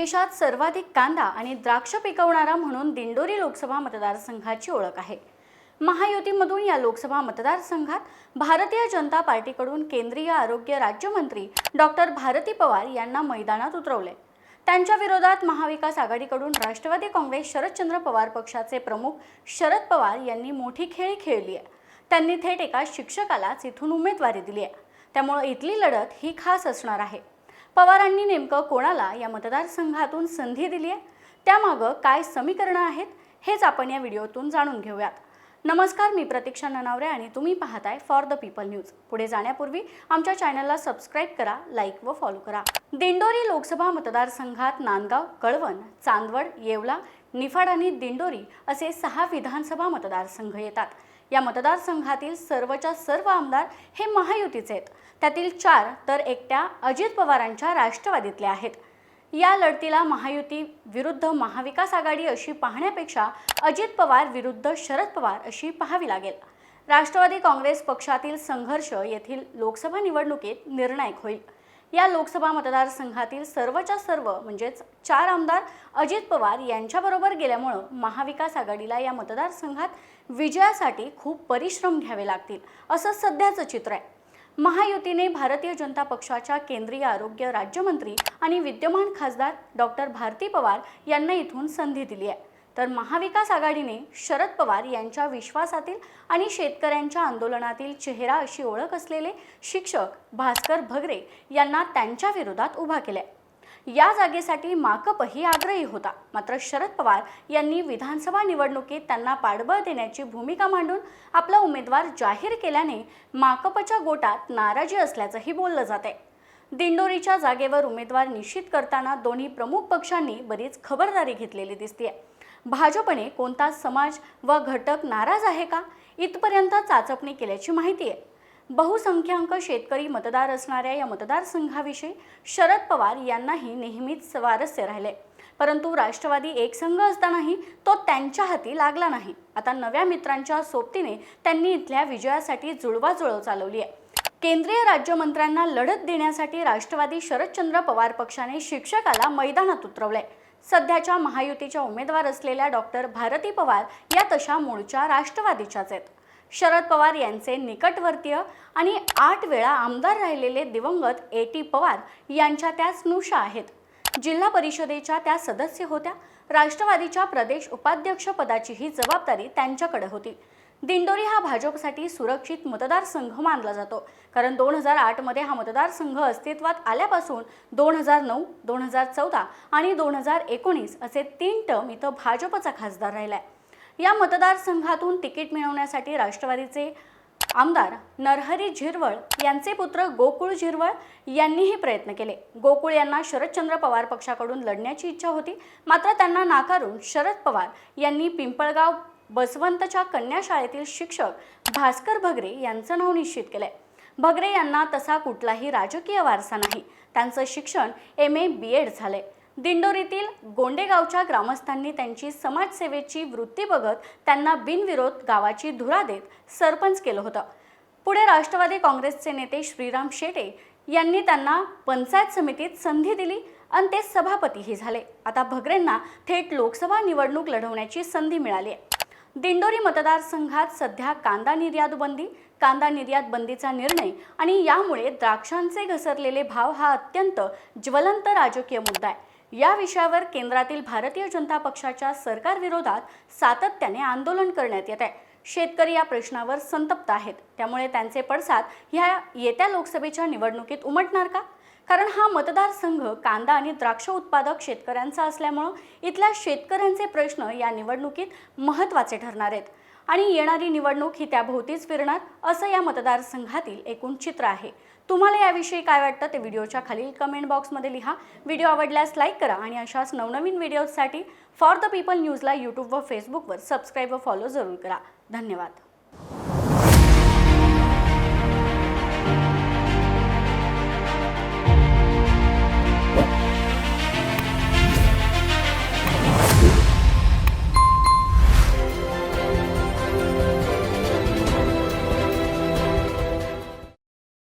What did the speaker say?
देशात सर्वाधिक कांदा आणि द्राक्ष पिकवणारा म्हणून दिंडोरी लोकसभा मतदारसंघाची ओळख आहे. महायुतीमधून या लोकसभा मतदारसंघात भारतीय जनता पार्टीकडून केंद्रीय आरोग्य राज्यमंत्री डॉक्टर भारती पवार यांना मैदानात उतरवले. त्यांच्या विरोधात महाविकास आघाडीकडून राष्ट्रवादी काँग्रेस शरदचंद्र पवार पक्षाचे प्रमुख शरद पवार यांनी मोठी खेळी खेळली आहे. त्यांनी थेट एका शिक्षकालाच इथून उमेदवारी दिली आहे. त्यामुळे इथली लढत ही खास असणार आहे. पवारांनी नेमकं कोणाला या मतदारसंघातून संधी दिली आहे? त्यामागं काय समीकरणं आहेत? हेच आपण या व्हिडिओतून जाणून घेऊयात. नमस्कार मी प्रतीक्षा ननावरे आणि तुम्ही पाहताय फॉर द पीपल न्यूज पुढे जाण्यापूर्वी आमच्या चॅनलला सबस्क्राईब करा लाईक व फॉलो करा. दिंडोरी लोकसभा मतदारसंघात नांदगाव कळवण चांदवड येवला निफाड आणि दिंडोरी असे सहा विधानसभा मतदारसंघ येतात. या मतदारसंघातील सर्वच्या सर्व आमदार हे महायुतीचे आहेत. त्यातील चार तर एकट्या अजित पवारांच्या राष्ट्रवादीतले आहेत. या लढतीला महायुती विरुद्ध महाविकास आघाडी अशी पाहण्यापेक्षा अजित पवार विरुद्ध शरद पवार अशी पाहावी लागेल. राष्ट्रवादी काँग्रेस पक्षातील संघर्ष येथील लोकसभा निवडणुकीत निर्णायक होईल. या लोकसभा मतदारसंघातील सर्वच्या सर्व म्हणजेच चार आमदार अजित पवार यांच्याबरोबर गेल्यामुळं महाविकास आघाडीला या मतदारसंघात विजयासाठी खूप परिश्रम घ्यावे लागतील असं सध्याचं चित्र आहे. महायुतीने भारतीय जनता पक्षाच्या केंद्रीय आरोग्य राज्यमंत्री आणि विद्यमान खासदार डॉक्टर भारती पवार यांना इथून संधी दिली आहे. तर महाविकास आघाडीने शरद पवार यांच्या विश्वासातील आणि शेतकऱ्यांच्या आंदोलनातील चेहरा अशी ओळख असलेले शिक्षक भास्कर भगरे यांना त्यांच्या विरोधात उभा केले या जागेसाठी माकपही आग्रही होता. मात्र शरद पवार यांनी विधानसभा निवडणुकीत त्यांना पाठबळ देण्याची भूमिका मांडून आपला उमेदवार जाहीर केल्याने माकपच्या गोटात नाराजी असल्याचंही बोललं जात आहे दिंडोरीच्या जागेवर उमेदवार निश्चित करताना दोन्ही प्रमुख पक्षांनी बरीच खबरदारी घेतलेली दिसतीये. भाजपने कोणता समाज व घटक नाराज आहे का? इथपर्यंत चाचपणी केल्याची माहिती आहे. बहुसंख्याक शेतकरी मतदार असणाऱ्या या मतदारसंघाविषयी शरद पवार यांनाही नेहमीच स्वारस्य राहिले. परंतु राष्ट्रवादी एकसंघ असतानाही तो त्यांच्या हाती लागला नाही. आता नव्या मित्रांच्या सोबतीने त्यांनी इथल्या विजयासाठी जुळवाजुळव चालवली आहे. केंद्रीय राज्यमंत्र्यांना लढत देण्यासाठी राष्ट्रवादी शरदचंद्र पवार पक्षाने शिक्षकाला मैदानात उतरवलंय. सध्याच्या महायुतीच्या उमेदवार असलेल्या डॉक्टर भारती पवार या तशा मूळच्या राष्ट्रवादीच्याच आहेत. शरद पवार यांचे निकटवर्तीय आणि आठ वेळा आमदार राहिलेले दिवंगत ए टी पवार यांच्या त्या स्नुषा आहेत. जिल्हा परिषदेच्या त्या सदस्य होत्या. राष्ट्रवादीच्या प्रदेश उपाध्यक्षपदाचीही ही जबाबदारी त्यांच्याकडे होती. दिंडोरी हा भाजपसाठी सुरक्षित मतदारसंघ मानला जातो. कारण दोन हजार आठमध्ये हा मतदारसंघ अस्तित्वात आल्यापासून दोन हजार नऊ दोन हजार चौदा आणि दोन हजार एकोणीस असे तीन टर्म इथं भाजपचा खासदार राहिला आहे या मतदारसंघातून तिकीट मिळवण्यासाठी राष्ट्रवादीचे आमदार नरहरी झिरवळ यांचे पुत्र गोकुळ झिरवळ यांनीही प्रयत्न केले. गोकुळ यांना शरदचंद्र पवार पक्षाकडून लढण्याची इच्छा होती. मात्र त्यांना नाकारून शरद पवार यांनी पिंपळगाव बसवंतच्या कन्या शाळेतील शिक्षक भास्कर भगरे यांचं नाव निश्चित केलं आहे भगरे यांना तसा कुठलाही राजकीय वारसा नाही. त्यांचं शिक्षण एम ए बी एड झालंय. दिंडोरीतील गोंडेगावच्या ग्रामस्थांनी त्यांची समाजसेवेची वृत्ती बघत त्यांना बिनविरोध गावाची धुरा देत सरपंच केलं होतं. पुढे राष्ट्रवादी काँग्रेसचे नेते श्रीराम शेटे यांनी त्यांना पंचायत समितीत संधी दिली आणि ते सभापतीही झाले. आता भगरेंना थेट लोकसभा निवडणूक लढवण्याची संधी मिळाली आहे. दिंडोरी मतदारसंघात सध्या कांदा निर्यात बंदी कांदा निर्यात बंदीचा निर्णय आणि यामुळे द्राक्षांचे घसरलेले भाव हा अत्यंत ज्वलंत राजकीय मुद्दा आहे. या विषयावर केंद्रातील भारतीय जनता पक्षाच्या सरकारविरोधात सातत्याने आंदोलन करण्यात येत आहे. शेतकरी या प्रश्नावर संतप्त आहेत. त्यामुळे त्यांचे पडसाद ह्या येत्या लोकसभेच्या निवडणुकीत उमटणार का? कारण हा मतदारसंघ कांदा आणि द्राक्ष उत्पादक शेतकऱ्यांचा असल्यामुळं इथल्या शेतकऱ्यांचे प्रश्न या निवडणुकीत महत्त्वाचे ठरणार आहेत. आणि येणारी निवडणूक ही त्याभोवतीच फिरणार असं या मतदारसंघातील एकूण चित्र आहे. तुम्हाला याविषयी काय वाटतं ते व्हिडिओच्या खालील कमेंट बॉक्समध्ये लिहा. व्हिडिओ आवडल्यास लाईक करा आणि अशाच नवनवीन व्हिडिओजसाठी फॉर द पीपल न्यूजला यूट्यूब व फेसबुकवर सबस्क्राईब व फॉलो जरूर करा. धन्यवाद.